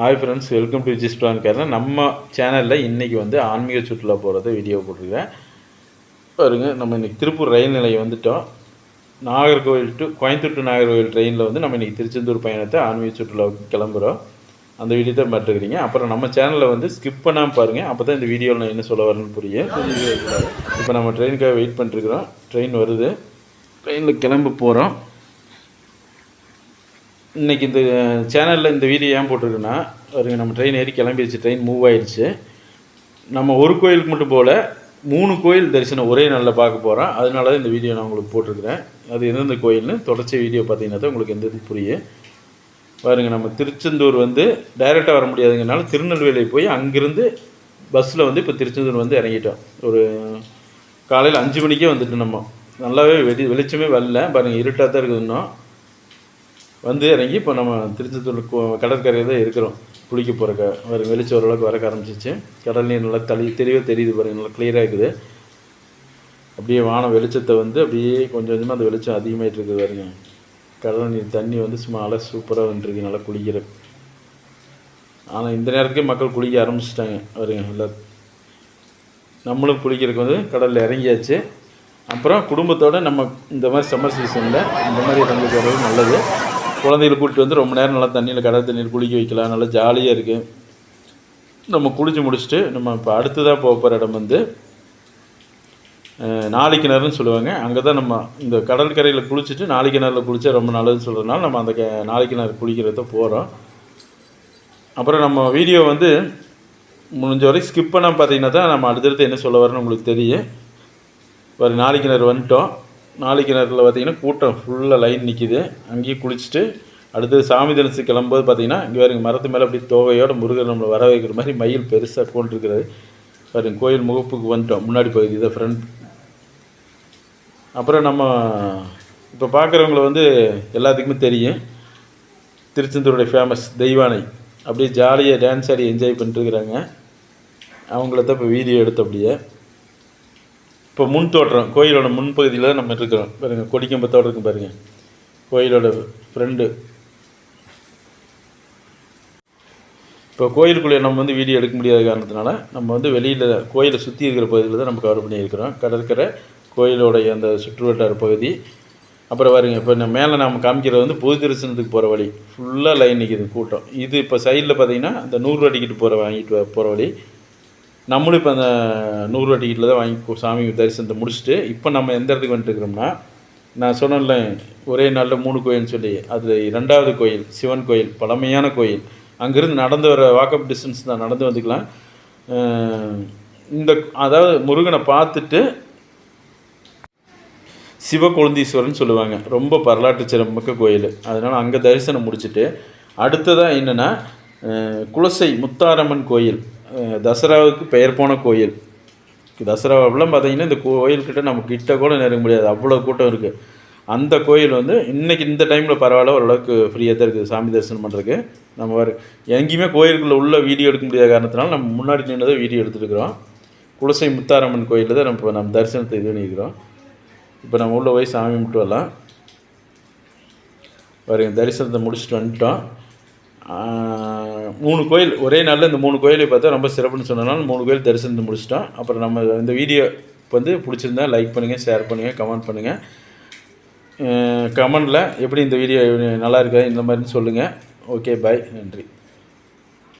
Hi friends welcome to this plan Kerala நம்ம சேனலில் இன்றைக்கி வந்து ஆன்மீக சுற்றுலா போகிறத வீடியோ போட்டிருக்கேன். பாருங்க நம்ம இன்றைக்கி திருப்பூர் ரயில் நிலையம் வந்துட்டோம். நாகர்கோவில் டு கோயம்புத்தூர் டு நாகர்கோவில் ட்ரெயினில் வந்து நம்ம இன்றைக்கி திருச்செந்தூர் பயணத்தை ஆன்மீக சுற்றுலாவுக்கு கிளம்புறோம். அந்த வீடியோ தான் பார்த்துருக்கிறீங்க. அப்புறம் நம்ம சேனலில் வந்து ஸ்கிப் பண்ணாமல் பாருங்கள் அப்போ தான் இந்த வீடியோவில் நான் என்ன சொல்ல வரேன்னு புரியும். இப்போ நம்ம ட்ரெயினுக்காக வெயிட் பண்ணிட்டுருக்குறோம் ட்ரெயின் வருது. ட்ரெயினில் கிளம்ப போகிறோம் இன்னைக்கு இந்த சேனலில் இந்த வீடியோ ஏன் போட்டிருக்குன்னா பாருங்க நம்ம ட்ரெயின் ஏறி கிளம்பிடுச்சு ட்ரெயின் மூவ் ஆயிடுச்சு நம்ம ஒரு கோயிலுக்கு மட்டும் போல் மூணு கோயில் தரிசனம் ஒரே நாளில் பார்க்க போகிறோம் அதனால தான் இந்த வீடியோ நான் உங்களுக்கு போட்டிருக்கிறேன். அது எந்தெந்த கோயில்னு தொடர்ச்சி வீடியோ பார்த்தீங்கன்னா தான் உங்களுக்கு எந்த இது புரியும். பாருங்க நம்ம திருச்செந்தூர் வந்து டைரெக்டாக வர முடியாதுங்கனால திருநெல்வேலி போய் அங்கேருந்து பஸ்ஸில் வந்து இப்போ திருச்செந்தூர் வந்து இறங்கிட்டோம். ஒரு காலையில் அஞ்சு மணிக்கே வந்துட்டு நம்ம. நல்லாவே வெளி வெளிச்சமே வரல. பாருங்கள் இருட்டாக தான் இருக்குது இன்னும். வந்து இறங்கி இப்போ நம்ம திருச்செந்தூர் கோ- கடற்கரையில் தான் இருக்கிறோம். குளிக்க போகிறக்க ஒரு வெளிச்சம் ஓரளவுக்கு வரக்க ஆரம்பிச்சிச்சு. கடல் நீர் நல்லா தளி தெளிவாக தெரியுது பாருங்க. நல்லா கிளியராக இருக்குது அப்படியே வான வெளிச்சத்தை வந்து அப்படியே கொஞ்சம் கொஞ்சமாக அந்த வெளிச்சம் அதிகமாகிட்டு இருக்குது பாருங்க. கடல் நீர் தண்ணி வந்து சும்மா அலை சூப்பராக வந்துருக்கு நல்லா குளிக்கிற. ஆனால் இந்த நேரத்துக்கே மக்கள் குளிக்க ஆரம்பிச்சிட்டாங்க. வருங்க நல்லா. நம்மளும் குளிக்கிறதுக்கு வந்து கடலில் இறங்கியாச்சு. அப்புறம் குடும்பத்தோடு நம்ம இந்த மாதிரி சம்மர் சீசனில் இந்த மாதிரி இறங்கிக்கிறது நல்லது. குழந்தைகளை கூட்டிட்டு வந்து ரொம்ப நேரம் நல்லா தண்ணியில் கடல் தண்ணியில் குளிக்க வைக்கலாம். நல்லா ஜாலியாக இருக்குது நம்ம குளிச்சு முடிச்சுட்டு நம்ம இப்போ அடுத்ததாக போக போகிற இடம் வந்து அஹ், நாளிக்கிணறுன்னு சொல்லுவாங்க. அங்கே தான் நம்ம இந்த கடற்கரையில் குளிச்சுட்டு நாளிக்கிணறுல குளிச்சா ரொம்ப நல்லதுன்னு சொல்கிறதுனால நம்ம அந்த க- நாளிக்கிணறு குளிக்கிறத போகிறோம் அப்புறம் நம்ம வீடியோ வந்து முடிஞ்ச வரைக்கும் ஸ்கிப் பண்ண பார்த்தீங்கன்னா தான் நம்ம அடுத்தடுத்து என்ன சொல்ல வரேன்னு உங்களுக்கு தெரியும். ஒரு நாளைக்கிணறு வந்துட்டோம். நாளைக்கு நேரத்தில் பார்த்தீங்கன்னா கூட்டம் ஃபுல்லாக லைன் நிற்கிது அங்கேயே குளிச்சுட்டு அடுத்தது சாமி தரிசி கிளம்பும்போது பார்த்தீங்கன்னா இங்கே வேறு மரத்து மேலே அப்படி தோகையோட முருகர் நம்மளை வர வைக்கிற மாதிரி மயில் பெருசாக கொண்டிருக்கிறது பாருங்க கோயில் முகப்புக்கு வந்துட்டோம். முன்னாடி பகுதி இதை ஃப்ரண்ட் அப்புறம் நம்ம இப்போ பார்க்குறவங்கள வந்து எல்லாத்துக்குமே தெரியும். திருச்செந்தூருடைய ஃபேமஸ் தெய்வானை. அப்படியே ஜாலியாக டான்ஸ் ஆடி என்ஜாய் பண்ணிட்டுருக்குறாங்க அவங்கள தான் இப்போ வீடியோ எடுத்த அப்படியே. இப்போ முன் தோற்றம் கோயிலோட முன்பகுதியில் தான் நம்ம இருக்கிறோம். பாருங்கள் கொடிக்கம்பத்தோடு இருக்கும் பாருங்கள் கோயிலோட ஃப்ரெண்டு இப்போ கோயிலுக்குள்ளே நம்ம வந்து வீடியோ எடுக்க முடியாத காரணத்தினால நம்ம வந்து வெளியில் கோயிலை சுற்றி இருக்கிற பகுதியில் தான் நம்ம கவர் பண்ணியிருக்கிறோம். கடற்கரை கோயிலோடைய அந்த சுற்றுவட்டார பகுதி. அப்புறம் பாருங்க இப்போ நம்ம மேலே நாம் காமிக்கிறது வந்து பொது தரிசனத்துக்கு போகிற வழி ஃபுல்லாக லைன் நிற்கிது கூட்டம். இது இப்போ சைடில் பார்த்தீங்கன்னா அந்த நூறுரூவா டிக்கெட் போகிற வாங்கிட்டு போகிற வழி. நம்மளும் இப்போ அந்த நூறுரூவா டிக்கெட்டில் தான் வாங்கி சாமி தரிசனத்தை முடிச்சுட்டு இப்போ நம்ம எந்த இடத்துக்கு வந்துட்டுருக்கிறோம்னா நான் சொன்னேன்ல ஒரே நாளில் மூணு கோயில்னு சொல்லி அது ரெண்டாவது கோயில் சிவன் கோயில் பழமையான கோயில். அங்கேருந்து நடந்து வர வாக்கப் டிஸ்டன்ஸ் தான் நடந்து வந்துக்கலாம். இந்த அதாவது முருகனை பார்த்துட்டு சிவகொழுந்தீஸ்வரன் சொல்லுவாங்க. ரொம்ப வரலாற்று சிறப்புமிக்க கோயில். அதனால் அங்கே தரிசனம் முடிச்சுட்டு அடுத்ததாக என்னென்னா குலசை முத்தாரம்மன் கோயில். தசராவுக்கு பெயர் போன கோயில். தசராவெல்லாம் பார்த்தீங்கன்னா இந்த கோயில்கிட்ட நம்ம கிட்ட கூட நெருங்க முடியாது. அவ்வளோ கூட்டம் இருக்குது அந்த கோயில் வந்து இன்றைக்கி இந்த டைமில் பரவாயில்ல ஓரளவுக்கு ஃப்ரீயாக தான் இருக்குது. சாமி தரிசனம் பண்ணுறதுக்கு நம்ம வர எங்கேயுமே கோயிலுக்குள்ளே உள்ள வீடியோ எடுக்க முடியாத காரணத்தினால நம்ம முன்னாடி நின்று தான் வீடியோ எடுத்துருக்குறோம் குலசை முத்தாரம்மன் கோயிலில் தான் நம்ம இப்போ நம்ம தரிசனத்தை இது பண்ணியிருக்கிறோம். இப்போ நம்ம உள்ளே போய் சாமி கும்பிட்டு வரலாம். பாருங்க தரிசனத்தை முடிச்சுட்டு வந்துட்டோம். மூணு கோயில் ஒரே நாளில் இந்த மூணு கோயிலை பார்த்தா ரொம்ப சிறப்புன்னு சொன்னனால மூணு கோயில் தரிசனத்தை முடிச்சிட்டோம். அப்புறம் நம்ம இந்த வீடியோ வந்து பிடிச்சிருந்தா லைக் பண்ணுங்கள் ஷேர் பண்ணுங்கள் கமெண்ட் பண்ணுங்கள் கமெண்டில் எப்படி இந்த வீடியோ நல்லா இருக்கா இந்த மாதிரின்னு சொல்லுங்கள் ஓகே பாய் நன்றி.